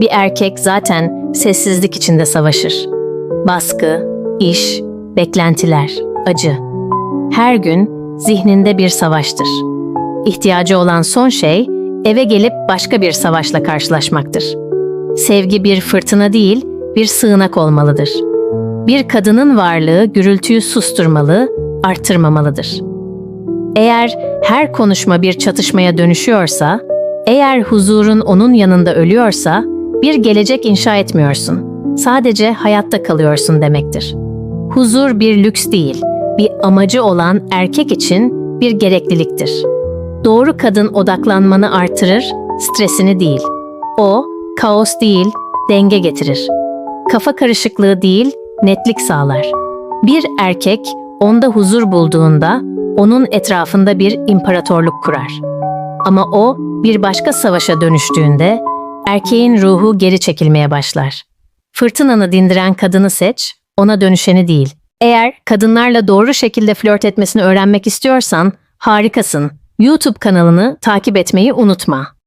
Bir erkek zaten sessizlik içinde savaşır. Baskı, iş, beklentiler, acı. Her gün zihninde bir savaştır. İhtiyacı olan son şey eve gelip başka bir savaşla karşılaşmaktır. Sevgi bir fırtına değil, bir sığınak olmalıdır. Bir kadının varlığı gürültüyü susturmalı, arttırmamalıdır. Eğer her konuşma bir çatışmaya dönüşüyorsa, eğer huzurun onun yanında ölüyorsa, bir gelecek inşa etmiyorsun. Sadece hayatta kalıyorsun demektir. Huzur bir lüks değil, bir amacı olan erkek için bir gerekliliktir. Doğru kadın odaklanmanı artırır, stresini değil. O, kaos değil, denge getirir. Kafa karışıklığı değil, netlik sağlar. Bir erkek onda huzur bulduğunda onun etrafında bir imparatorluk kurar. Ama o bir başka savaşa dönüştüğünde erkeğin ruhu geri çekilmeye başlar. Fırtınanı dindiren kadını seç, ona dönüşeni değil. Eğer kadınlarla doğru şekilde flört etmesini öğrenmek istiyorsan harikasın. YouTube kanalını takip etmeyi unutma.